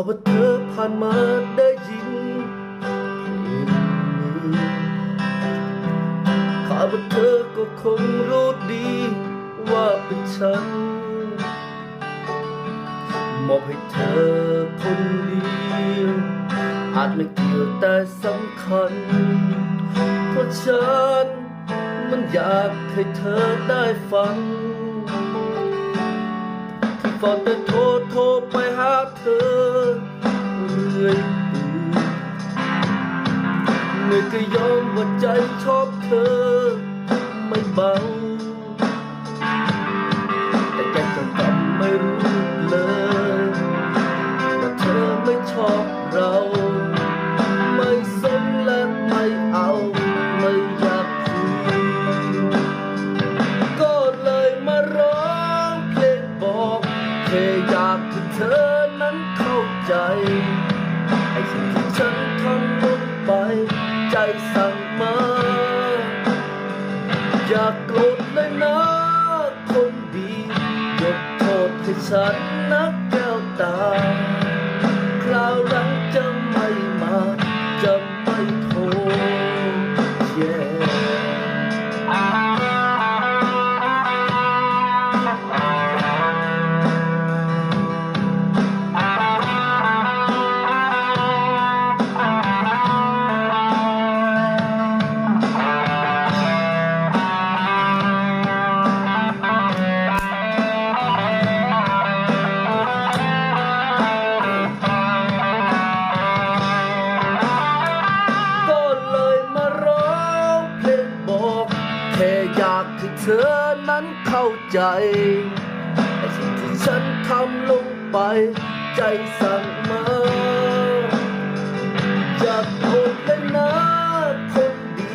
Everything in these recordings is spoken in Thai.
าว่าเธอผ่านมาได้ยินเพลงนี้ข้าว่าเธอก็คงรู้ดีว่าเป็นฉัน มอบให้เธอคนเดียวอาจไม่เกี่ยวแต่สำคัญ เพราะฉันมันอยากให้เธอได้ฟังที่ฝันแต่โทรโทรไป ว่าใจชอบเธอไม่เบาแต่แกก็กลับไม่รู้เลยว่าเธอไม่ชอบเรา ไม่สนและไม่เอาไม่อยากคุยก็เลยมาร้องเพลงบอกแค่อยากให้เธอนั้นเข้าใจไอ้สิ่งที่ฉันท อย่ากโกรธเลยนะคนดียกโทษให้ฉันนักแก้วตา คราวหลังจะไม่มาจะไม่โทษแย่ก็ อนั้นเข้าใจไอ้สิ่งที่ฉันทำลงไป ใจสั่งมาอยากโทษเลยนะคนดี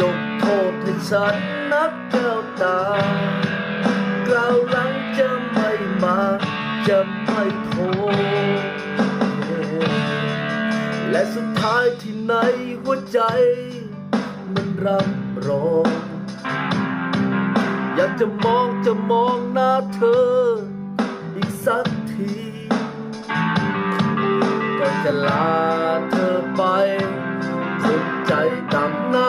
ยกโทษให้ฉันนักแก้วตาคราวหลังจะไม่มาจะไม่โทษและสุดท้ายที่ในหัวใจ มันรำร้อง จะมองจะมองหน้าเธอ อีกสักทีก่อนจะลาเธอไปคงใจดำหน้า